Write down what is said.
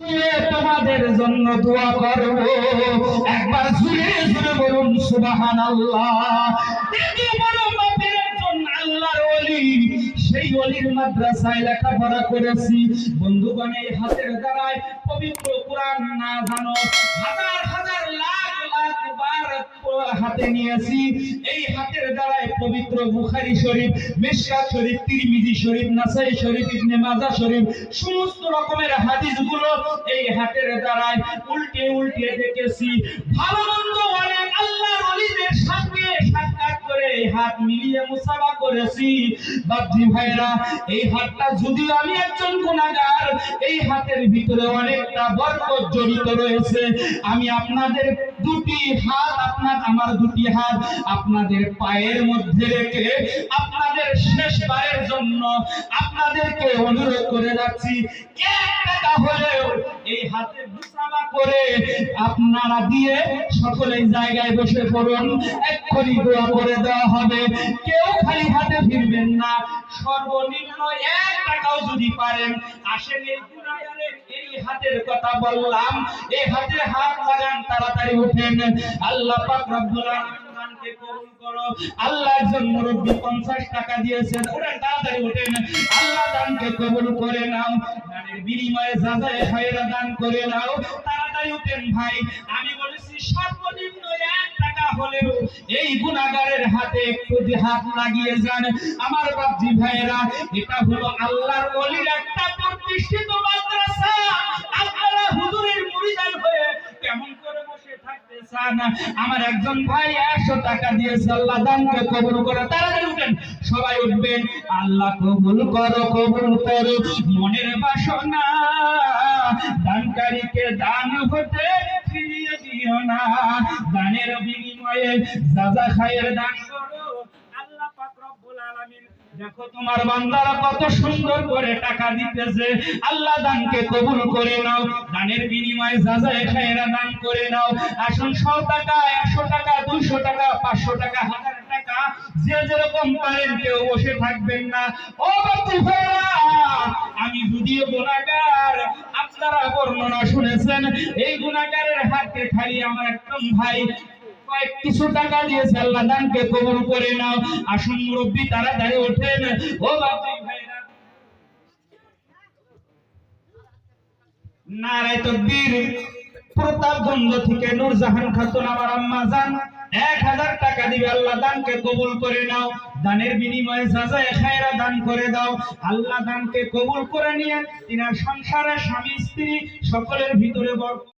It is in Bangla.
তোমাদের জন্য দোয়া করব একবার জুড়ে জুড়ে বলুন সুবাহান আল্লাহ বড় বাপের একজন আল্লাহর ওলি। সেই অলির মাদ্রাসায় লেখাপড়া করেছি। বন্ধুগণের হাতের দ্বারায় পবিত্র কোরআন না জানো হাজার হাতে নিয়েছি এই হাতের দ্বারায় পবিত্র বুখারী শরীফ মিশকাত শরীফ, তিরমিজি শরীফ, নাসাই শরীফ, ইবনে মাজাহ শরীফ, সমস্ত রকমের হাদিসগুলো এই হাতের দ্বারায় উল্টে উল্টে দেখেছি। ভালো মন্দ অনেক আল্লাহর ওলিদের এই হাত মিলিয়ে মুসাফা করেছি। বাপজি ভাইরা এই হাতটা যদি আমি একজন গুণাগার, এই হাতের ভিতরে অনেকটা বরকত জড়িত রয়েছে। আমি আপনাদের দুটি হাত, আপনার, আমার দুটি হাত আপনাদের পায়ের মধ্যে রেখে আপনাদের জন্য আপনাদেরকে অনুরোধ করে হবে। কেউ খালি না, সর্বনিম্ন এক যদি পারেন এই হাতের কথা বললাম, এই হাতে তাড়াতাড়ি উঠেন। আল্লাহ দানকে কবুল করো। আল্লাহ একজন মুরব্বী 50 টাকা দিয়েছেন, ওরা তাড়াতাড়ি উঠেন আল্লাহ দানকে কবুল করে নাও, দানের বিনিময়ে খায়রা দান করে নাও, তাড়াতাড়ি উঠেন ভাই। আমি বলেছি, সর্বনিম্ন এক টাকা হলেও এই গুনাহগারের হাতে একটু হাত লাগিয়ে যান। আমার বাপজি ভাইয়েরা, এটা হলো আল্লাহর ওলির একটা প্রতিষ্ঠিত চান আমার একজন ভাই একশো টাকা দিয়েছে, আল্লাহ দানকে কবুল করে, তাড়াতাড়ি উঠেন। সবাই উঠবেন, আল্লাহ কবুল করো কবুল করো। মনের বাসনা দানকারীকে দান হতে ফিরিয়ে দিও না। দানের বিনিময়ে দাদা খায়ের দান দেখো তোমার বান্দারা কত সুন্দর করে টাকা দিতেছে। আল্লাহ দানকে কবুল করে নাও, দানের বিনিময়ে যাজায় খায়রা দান করে নাও। আসুন 100 টাকা 100 টাকা 200 টাকা 500 টাকা, হাজার টাকা, যে যেরকম পারেন কেউ বসে থাকবেন না। ও আমি যদিও গুনাহগার আপনারা বর্ণনা শুনেছেন, এই গুনাহগারের হাতে খালি আমার একদম ভাই খাতুন আমার আম্মা জান এক হাজার টাকা দিবে আল্লাহ দানকে কবুল করে নাও। দানের বিনিময়ে সাজায় দান করে দাও। আল্লাহ দানকে কবুল করে নিয়ে সংসারে স্বামী, স্ত্রী সকলের ভিতরে বরকত